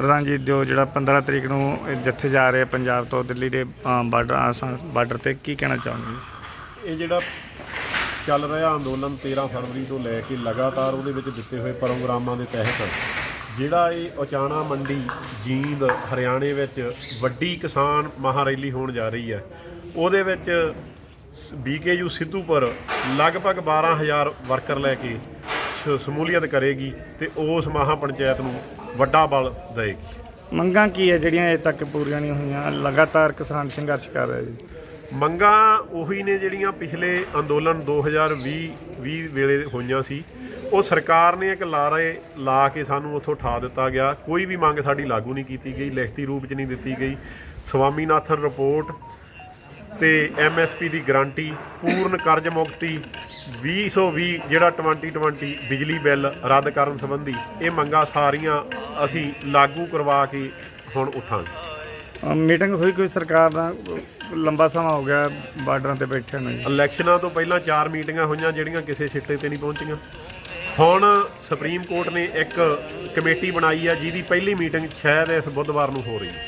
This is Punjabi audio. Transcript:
ਪ੍ਰਧਾਨ ਜੀ, ਜੋ ਜਿਹੜਾ 15 ਤਰੀਕ ਨੂੰ ਇਹ ਜੱਥੇ ਜਾ ਰਹੇ ਆ ਪੰਜਾਬ ਤੋਂ ਦਿੱਲੀ ਦੇ ਬਾਰਡਰ ਆਸਾਮ ਬਾਰਡਰ ਤੇ, ਕੀ ਕਹਿਣਾ ਚਾਹੁੰਦੇ ਇਹ ਜਿਹੜਾ ਚੱਲ ਰਿਹਾ ਅੰਦੋਲਨ 13 ਫਰਵਰੀ ਤੋਂ ਲੈ ਕੇ ਲਗਾਤਾਰ ਉਹਦੇ ਵਿੱਚ ਦਿੱਤੇ ਹੋਏ ਪ੍ਰੋਗਰਾਮਾਂ ਦੇ ਤਹਿਤ, ਜਿਹੜਾ ਇਹ ਅਚਾਣਾ ਮੰਡੀ, ਜੀਂਦ, ਹਰਿਆਣੇ ਵਿੱਚ ਵੱਡੀ ਕਿਸਾਨ ਮਹਾਰੈਲੀ ਹੋਣ ਜਾ ਰਹੀ ਹੈ, ਉਹਦੇ ਵਿੱਚ ਬੀਕੇਯੂ ਸਿੱਧੂਪੁਰ ਲਗਭਗ 12000 ਵਰਕਰ ਲੈ ਕੇ ਸ਼- ਸ਼ਮੂਲੀਅਤ ਕਰੇਗੀ ਤੇ ਉਸ ਮਹਾ ਪੰਚਾਇਤ ਨੂੰ ਵੱਡਾ ਬਲ ਦੇਏਗੀ ਮੰਗਾਂ ਕੀ ਹੈ ਜਿਹੜੀਆਂ ਅਜੇ ਤੱਕ ਪੂਰੀਆਂ ਨਹੀਂ ਹੋਈਆਂ? ਲਗਾਤਾਰ ਕਿਸਾਨ ਸੰਘਰਸ਼ ਕਰ ਰਹੇ ਜੀ। ਮੰਗਾਂ ਉਹੀ ਨੇ ਜਿਹੜੀਆਂ ਪਿਛਲੇ ਅੰਦੋਲਨ 2020 20 ਵੇਲੇ ਹੋਈਆਂ ਸੀ। ਉਹ ਸਰਕਾਰ ਨੇ ਇੱਕ ਲਾਰੇ ਲਾ ਕੇ ਸਾਨੂੰ ਉੱਥੋਂ ਠਾ ਦਿੱਤਾ ਗਿਆ। ਕੋਈ ਵੀ ਮੰਗ ਸਾਡੀ ਲਾਗੂ ਨਹੀਂ ਕੀਤੀ ਗਈ ਲਿਖਤੀ ਰੂਪ 'ਚ ਨਹੀਂ ਦਿੱਤੀ ਗਈ। ਸਵਾਮੀਨਾਥਨ ਰਿਪੋਰਟ ਤੇ ਐਮਐਸਪੀ ਦੀ ਗਾਰੰਟੀ ਪੂਰਨ ਕਰਜ਼ ਮੁਕਤੀ 2020 ਜਿਹੜਾ 2020 ਬਿਜਲੀ ਬਿੱਲ ਰੱਦ ਕਰਨ ਸੰਬੰਧੀ ਇਹ ਮੰਗਾਂ ਸਾਰੀਆਂ ਅਸੀਂ ਲਾਗੂ ਕਰਵਾ ਕੇ ਹੁਣ ਉਠਾਂਗੇ। ਮੀਟਿੰਗ ਹੋਈ ਕੋਈ ਸਰਕਾਰ ਨਾਲ? ਲੰਬਾ ਸਮਾਂ ਹੋ ਗਿਆ ਬਾਰਡਰਾਂ ਤੇ ਬੈਠਿਆਂ ਨੂੰ ਜੀ। ਇਲੈਕਸ਼ਨਾਂ ਤੋਂ ਪਹਿਲਾਂ ਚਾਰ ਮੀਟਿੰਗਾਂ ਹੋਈਆਂ ਜਿਹੜੀਆਂ ਕਿਸੇ ਸਿੱਟੇ ਤੇ ਨਹੀਂ ਪਹੁੰਚੀਆਂ। ਹੁਣ ਸੁਪਰੀਮ ਕੋਰਟ ਨੇ ਇੱਕ ਕਮੇਟੀ ਬਣਾਈ ਹੈ ਜਿਹਦੀ ਪਹਿਲੀ ਮੀਟਿੰਗ ਸ਼ਾਇਦ ਇਸ ਬੁੱਧਵਾਰ ਨੂੰ ਹੋ ਰਹੀ ਹੈ।